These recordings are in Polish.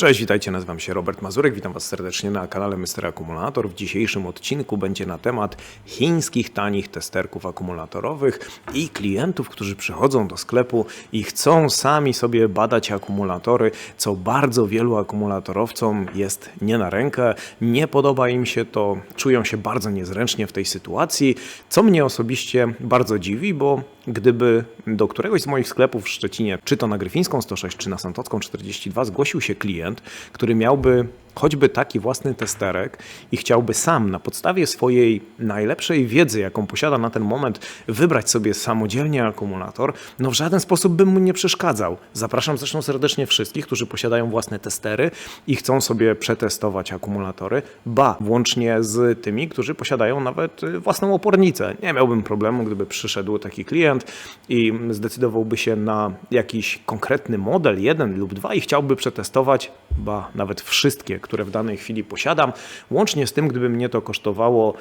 Cześć, witajcie, nazywam się Robert Mazurek, witam Was serdecznie na kanale Mr. Akumulator. W dzisiejszym odcinku będzie na temat chińskich tanich testerków akumulatorowych i klientów, którzy przychodzą do sklepu i chcą sami sobie badać akumulatory, co bardzo wielu akumulatorowcom jest nie na rękę, nie podoba im się to, czują się bardzo niezręcznie w tej sytuacji, co mnie osobiście bardzo dziwi, bo gdyby do któregoś z moich sklepów w Szczecinie, czy to na Gryfińską 106, czy na Santocką 42, zgłosił się klient, który miałby choćby taki własny testerek i chciałby sam na podstawie swojej najlepszej wiedzy, jaką posiada na ten moment, wybrać sobie samodzielnie akumulator, no w żaden sposób bym mu nie przeszkadzał. Zapraszam zresztą serdecznie wszystkich, którzy posiadają własne testery i chcą sobie przetestować akumulatory, ba, włącznie z tymi, którzy posiadają nawet własną opornicę. Nie miałbym problemu, gdyby przyszedł taki klient i zdecydowałby się na jakiś konkretny model, jeden lub dwa i chciałby przetestować, ba, nawet wszystkie, które w danej chwili posiadam, łącznie z tym, gdyby mnie to kosztowało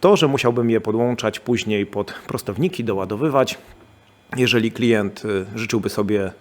to, że musiałbym je podłączać później pod prostowniki, doładowywać. Jeżeli klient y, życzyłby sobie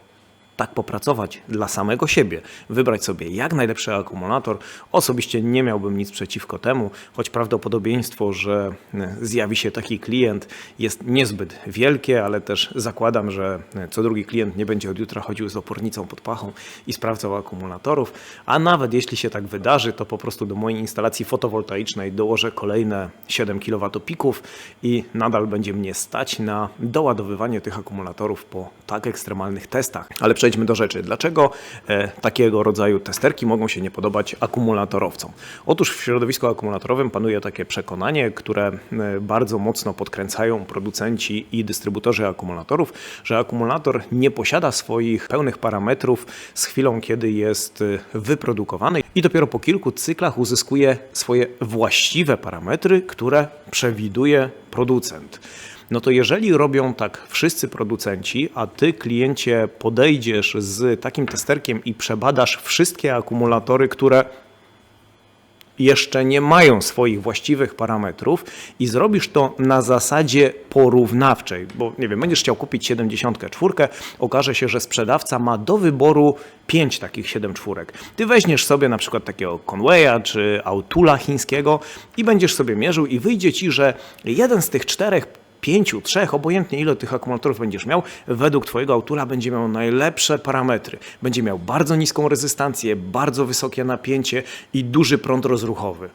tak popracować dla samego siebie, wybrać sobie jak najlepszy akumulator, osobiście nie miałbym nic przeciwko temu, choć prawdopodobieństwo, że e, zjawi się taki klient jest niezbyt wielkie, ale też zakładam, że e, co drugi klient nie będzie od jutra chodził z opornicą pod pachą i sprawdzał akumulatorów, a nawet jeśli się tak wydarzy, to po prostu do mojej instalacji fotowoltaicznej dołożę kolejne 7 kW pików i nadal będzie mnie stać na doładowywanie tych akumulatorów po tak ekstremalnych testach. Ale przejdźmy do rzeczy. Dlaczego e, takiego rodzaju testerki mogą się nie podobać akumulatorowcom? Otóż w środowisku akumulatorowym panuje takie przekonanie, które e, bardzo mocno podkręcają producenci i dystrybutorzy akumulatorów, że akumulator nie posiada swoich pełnych parametrów z chwilą, kiedy jest e, wyprodukowany i dopiero po kilku cyklach uzyskuje swoje właściwe parametry, które przewiduje producent no to jeżeli robią tak wszyscy producenci, a ty kliencie podejdziesz z takim testerkiem i przebadasz wszystkie akumulatory, które jeszcze nie mają swoich właściwych parametrów i zrobisz to na zasadzie porównawczej, bo nie wiem, będziesz chciał kupić 74, okaże się, że sprzedawca ma do wyboru 5 takich 74. Ty weźmiesz sobie na przykład takiego Conwaya czy Autula chińskiego i będziesz sobie mierzył i wyjdzie ci, że jeden z tych czterech pięciu, trzech, obojętnie ile tych akumulatorów będziesz miał, według Twojego autora będzie miał najlepsze parametry. Będzie miał bardzo niską rezystancję, bardzo wysokie napięcie i duży prąd rozruchowy.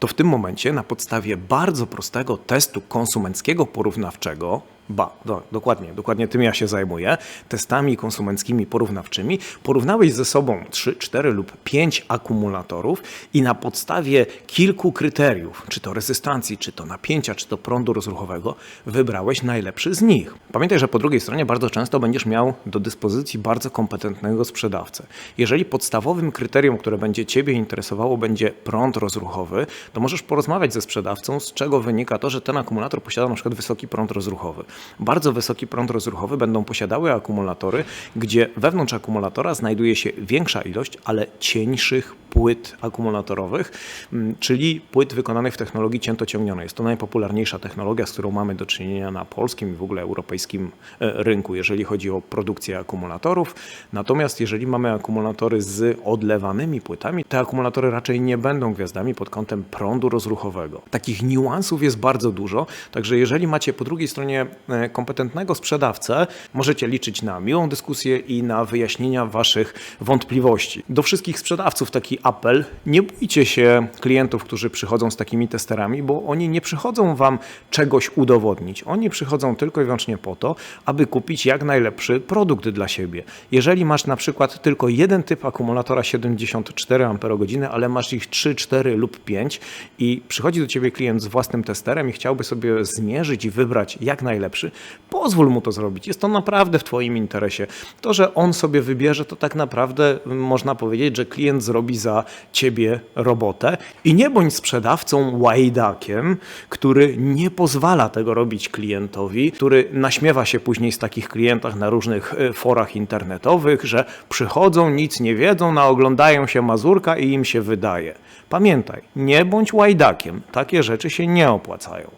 To w tym momencie na podstawie bardzo prostego testu konsumenckiego porównawczego Ba, do, dokładnie, dokładnie tym ja się zajmuję. Testami konsumenckimi porównawczymi porównałeś ze sobą 3, 4 lub 5 akumulatorów i na podstawie kilku kryteriów, czy to rezystancji, czy to napięcia, czy to prądu rozruchowego, wybrałeś najlepszy z nich. Pamiętaj, że po drugiej stronie bardzo często będziesz miał do dyspozycji bardzo kompetentnego sprzedawcę. Jeżeli podstawowym kryterium, które będzie Ciebie interesowało, będzie prąd rozruchowy, to możesz porozmawiać ze sprzedawcą, z czego wynika to, że ten akumulator posiada na przykład wysoki prąd rozruchowy bardzo wysoki prąd rozruchowy będą posiadały akumulatory, gdzie wewnątrz akumulatora znajduje się większa ilość, ale cieńszych płyt akumulatorowych, mm, czyli płyt wykonanych w technologii ciętociągnionej. Jest to najpopularniejsza technologia, z którą mamy do czynienia na polskim i w ogóle europejskim e, rynku, jeżeli chodzi o produkcję akumulatorów. Natomiast jeżeli mamy akumulatory z odlewanymi płytami, te akumulatory raczej nie będą gwiazdami pod kątem prądu rozruchowego. Takich niuansów jest bardzo dużo, także jeżeli macie po drugiej stronie e, kompetentnego sprzedawcę, możecie liczyć na miłą dyskusję i na wyjaśnienia Waszych wątpliwości. Do wszystkich sprzedawców taki apel: nie bójcie się klientów, którzy przychodzą z takimi testerami, bo oni nie przychodzą Wam czegoś udowodnić. Oni przychodzą tylko i wyłącznie po to, aby kupić jak najlepszy produkt dla siebie. Jeżeli masz na przykład tylko jeden typ akumulatora 74 Ah, ale masz ich 3, 4 lub 5 i przychodzi do Ciebie klient z własnym testerem i chciałby sobie zmierzyć i wybrać jak najlepszy, pozwól mu to zrobić. Jest to naprawdę w Twoim interesie. To, że on sobie wybierze, to tak naprawdę można powiedzieć, że klient zrobi za Ciebie robotę i nie bądź sprzedawcą łajdakiem, który nie pozwala tego robić klientowi, który naśmiewa się później z takich klientach na różnych e, forach internetowych, że przychodzą, nic nie wiedzą, naoglądają się Mazurka i im się wydaje. Pamiętaj, nie bądź łajdakiem. Takie rzeczy się nie opłacają.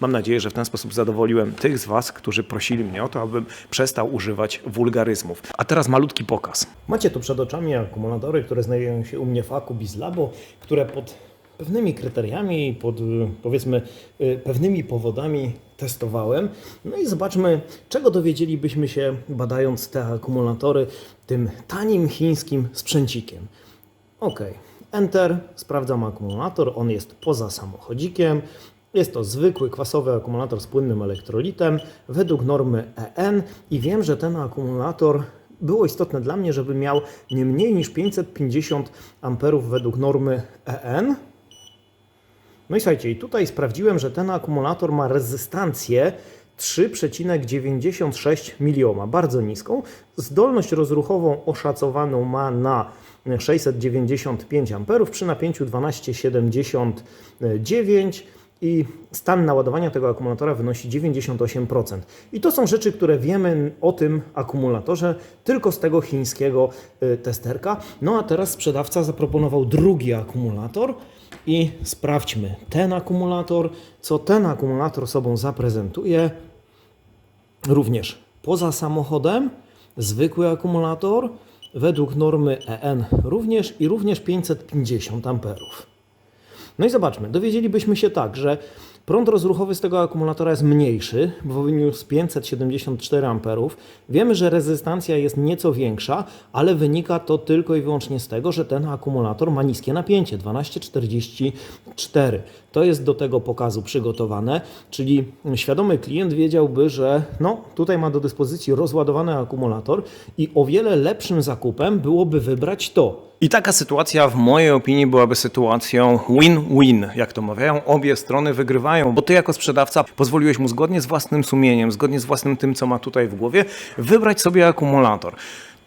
Mam nadzieję, że w ten sposób zadowoliłem tych z Was, którzy prosili mnie o to, abym przestał używać wulgaryzmów. A teraz malutki pokaz. Macie tu przed oczami akumulatory, które znajdują się u mnie w Aku Bizlabo, które pod pewnymi kryteriami, pod y, powiedzmy y, pewnymi powodami testowałem. No i zobaczmy, czego dowiedzielibyśmy się badając te akumulatory tym tanim chińskim sprzęcikiem. Ok, Enter, sprawdzam akumulator, on jest poza samochodzikiem. Jest to zwykły kwasowy akumulator z płynnym elektrolitem według normy EN i wiem, że ten akumulator było istotne dla mnie, żeby miał nie mniej niż 550 amperów według normy EN. No i słuchajcie, i tutaj sprawdziłem, że ten akumulator ma rezystancję 3,96 milioma, bardzo niską. Zdolność rozruchową oszacowaną ma na 695 amperów przy napięciu 12,79 i stan naładowania tego akumulatora wynosi 98%. I to są rzeczy, które wiemy o tym akumulatorze tylko z tego chińskiego y, testerka. No a teraz sprzedawca zaproponował drugi akumulator i sprawdźmy ten akumulator, co ten akumulator sobą zaprezentuje. Również poza samochodem, zwykły akumulator, według normy EN również i również 550 amperów. No i zobaczmy, dowiedzielibyśmy się tak, że prąd rozruchowy z tego akumulatora jest mniejszy, bo wyniósł 574 amperów. Wiemy, że rezystancja jest nieco większa, ale wynika to tylko i wyłącznie z tego, że ten akumulator ma niskie napięcie 1244. To jest do tego pokazu przygotowane, czyli świadomy klient wiedziałby, że no, tutaj ma do dyspozycji rozładowany akumulator i o wiele lepszym zakupem byłoby wybrać to. I taka sytuacja w mojej opinii byłaby sytuacją win-win, jak to mawiają. Obie strony wygrywają, bo ty jako sprzedawca pozwoliłeś mu zgodnie z własnym sumieniem, zgodnie z własnym tym, co ma tutaj w głowie, wybrać sobie akumulator.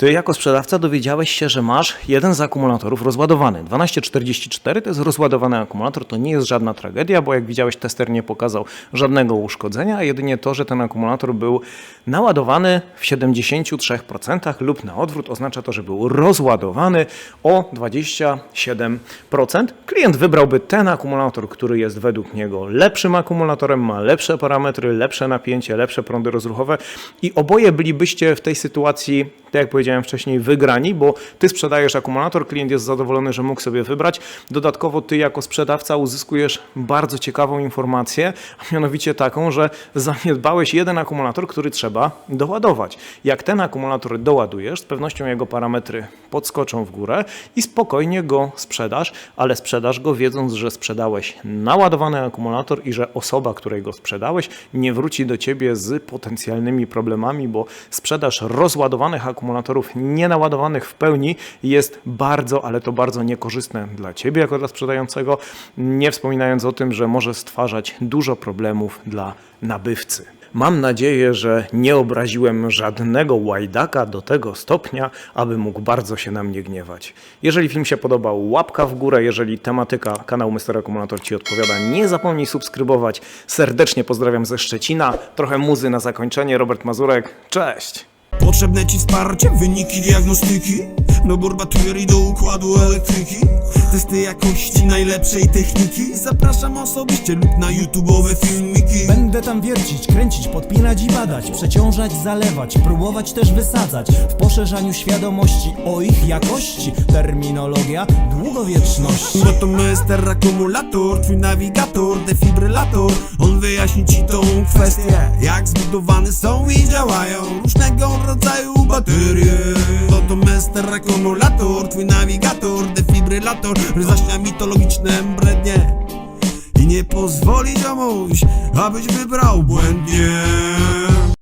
Ty jako sprzedawca dowiedziałeś się, że masz jeden z akumulatorów rozładowany. 1244 to jest rozładowany akumulator, to nie jest żadna tragedia, bo jak widziałeś tester nie pokazał żadnego uszkodzenia, a jedynie to, że ten akumulator był naładowany w 73% lub na odwrót oznacza to, że był rozładowany o 27%. Klient wybrałby ten akumulator, który jest według niego lepszym akumulatorem, ma lepsze parametry, lepsze napięcie, lepsze prądy rozruchowe i oboje bylibyście w tej sytuacji, tak jak powiedziałem wcześniej, wygrani, bo ty sprzedajesz akumulator, klient jest zadowolony, że mógł sobie wybrać. Dodatkowo ty jako sprzedawca uzyskujesz bardzo ciekawą informację, a mianowicie taką, że zaniedbałeś jeden akumulator, który trzeba doładować. Jak ten akumulator doładujesz, z pewnością jego parametry podskoczą w górę i spokojnie go sprzedasz, ale sprzedasz go wiedząc, że sprzedałeś naładowany akumulator i że osoba, której go sprzedałeś, nie wróci do ciebie z potencjalnymi problemami, bo sprzedaż rozładowanych akumulatorów nienaładowanych w pełni jest bardzo, ale to bardzo niekorzystne dla ciebie jako dla sprzedającego, nie wspominając o tym, że może stwarzać dużo problemów dla nabywcy. Mam nadzieję, że nie obraziłem żadnego łajdaka do tego stopnia, aby mógł bardzo się na mnie gniewać. Jeżeli film się podobał, łapka w górę. Jeżeli tematyka kanału Mr. Akumulator Ci odpowiada, nie zapomnij subskrybować. Serdecznie pozdrawiam ze Szczecina. Trochę muzy na zakończenie. Robert Mazurek. Cześć! Potrzebne ci wsparcie, wyniki diagnostyki Dobór baterii do układu elektryki. Testy jakości najlepszej techniki. Zapraszam osobiście lub na YouTube'owe filmiki. Będę tam wiercić, kręcić, podpinać i badać. Przeciążać, zalewać, próbować też wysadzać. W poszerzaniu świadomości o ich jakości. Terminologia długowieczności. Bo to Mr. Akumulator, twój nawigator, defibrylator. On wyjaśni ci tą kwestię Jak zbudowane są i działają Różnego rodzaju baterie. Bo to Mr. Akumulator, twój nawigator, defibrylator Zaśnia mitologiczne brednie. I nie pozwoli ziomuś, abyś wybrał błędnie